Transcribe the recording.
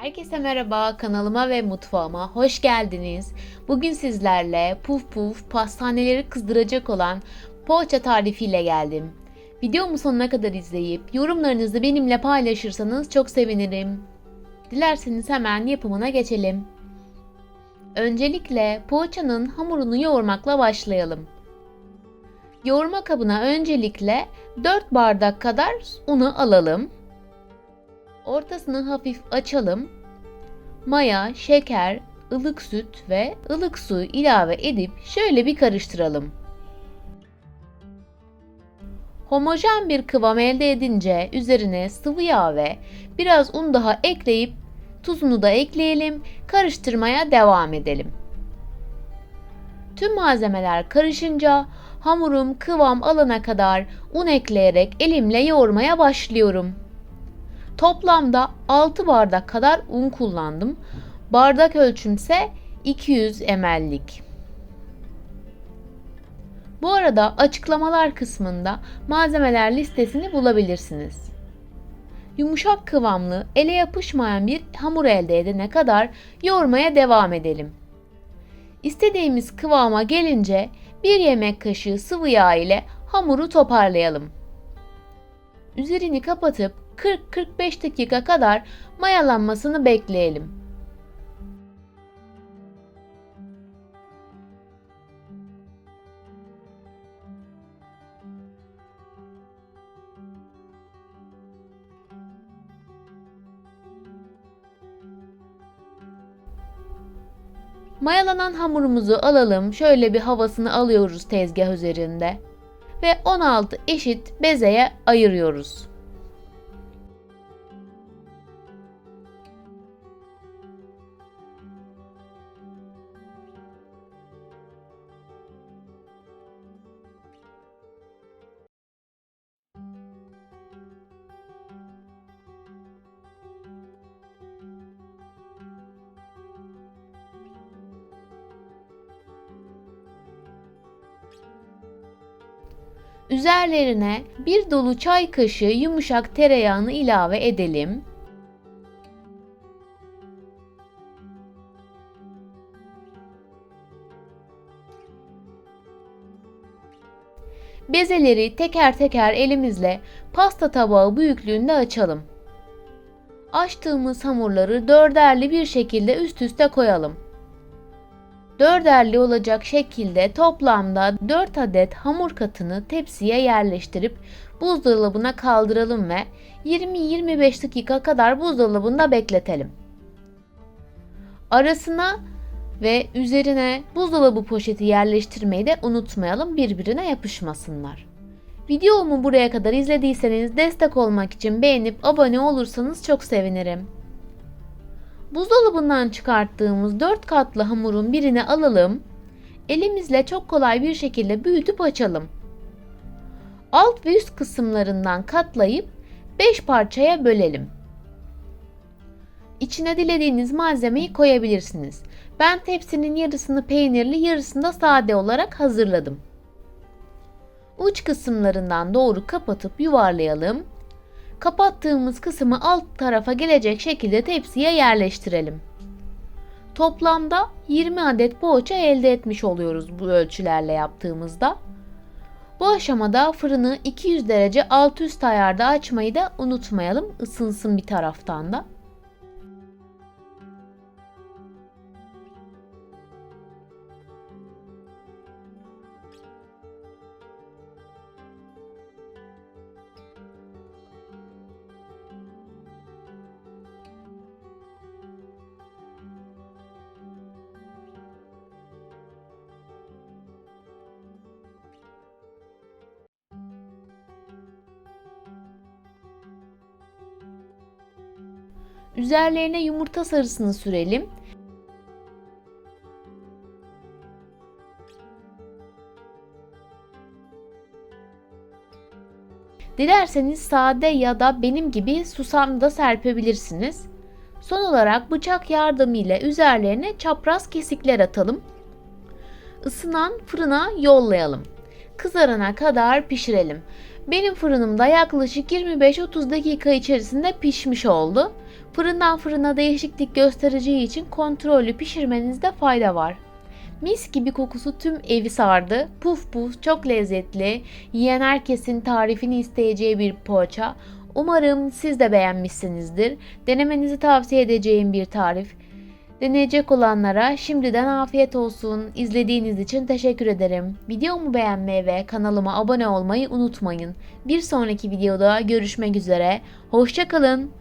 Herkese merhaba kanalıma ve mutfağıma hoş geldiniz. Bugün sizlerle puf puf pastaneleri kızdıracak olan poğaça tarifiyle geldim. Videomu sonuna kadar izleyip yorumlarınızı benimle paylaşırsanız çok sevinirim. Dilerseniz hemen yapımına geçelim. Öncelikle poğaçanın hamurunu yoğurmakla başlayalım. Yoğurma kabına öncelikle 4 bardak kadar unu alalım. Ortasını hafif açalım. Maya, şeker, ılık süt ve ılık su ilave edip şöyle bir karıştıralım. Homojen bir kıvam elde edince üzerine sıvı yağ ve biraz un daha ekleyip tuzunu da ekleyelim, karıştırmaya devam edelim. Tüm malzemeler karışınca hamurum kıvam alana kadar un ekleyerek elimle yoğurmaya başlıyorum. Toplamda 6 bardak kadar un kullandım. Bardak ölçümse 200 ml'lik. Bu arada açıklamalar kısmında malzemeler listesini bulabilirsiniz. Yumuşak kıvamlı, ele yapışmayan bir hamur elde edene kadar yoğurmaya devam edelim. İstediğimiz kıvama gelince bir yemek kaşığı sıvı yağ ile hamuru toparlayalım. Üzerini kapatıp 40-45 dakika kadar mayalanmasını bekleyelim. Mayalanan hamurumuzu alalım. Şöyle bir havasını alıyoruz tezgah üzerinde ve 16 eşit bezeye ayırıyoruz. Üzerlerine bir dolu çay kaşığı yumuşak tereyağını ilave edelim. Bezeleri teker teker elimizle pasta tabağı büyüklüğünde açalım. Açtığımız hamurları dörderli bir şekilde üst üste koyalım. Dörderli olacak şekilde toplamda 4 adet hamur katını tepsiye yerleştirip buzdolabına kaldıralım ve 20-25 dakika kadar buzdolabında bekletelim. Arasına ve üzerine buzdolabı poşeti yerleştirmeyi de unutmayalım birbirine yapışmasınlar. Videomu buraya kadar izlediyseniz destek olmak için beğenip abone olursanız çok sevinirim. Buzdolabından çıkarttığımız 4 katlı hamurun birini alalım. Elimizle çok kolay bir şekilde büyütüp açalım. Alt ve üst kısımlarından katlayıp 5 parçaya bölelim. İçine dilediğiniz malzemeyi koyabilirsiniz. Ben tepsinin yarısını peynirli, yarısını da sade olarak hazırladım. Uç kısımlarından doğru kapatıp yuvarlayalım kapattığımız kısmı alt tarafa gelecek şekilde tepsiye yerleştirelim. Toplamda 20 adet poğaça elde etmiş oluyoruz bu ölçülerle yaptığımızda. Bu aşamada fırını 200 derece alt üst ayarda açmayı da unutmayalım. Isınsın bir taraftan da. Üzerlerine yumurta sarısını sürelim. Dilerseniz sade ya da benim gibi susam da serpebilirsiniz. Son olarak bıçak yardımıyla üzerlerine çapraz kesikler atalım. Isınan fırına yollayalım. Kızarana kadar pişirelim. Benim fırınımda yaklaşık 25-30 dakika içerisinde pişmiş oldu. Fırından fırına değişiklik göstereceği için kontrollü pişirmenizde fayda var. Mis gibi kokusu tüm evi sardı. Puf puf çok lezzetli. Yiyen herkesin tarifini isteyeceği bir poğaça. Umarım siz de beğenmişsinizdir. Denemenizi tavsiye edeceğim bir tarif. Deneyecek olanlara şimdiden afiyet olsun. İzlediğiniz için teşekkür ederim. Videomu beğenmeyi ve kanalıma abone olmayı unutmayın. Bir sonraki videoda görüşmek üzere. Hoşçakalın.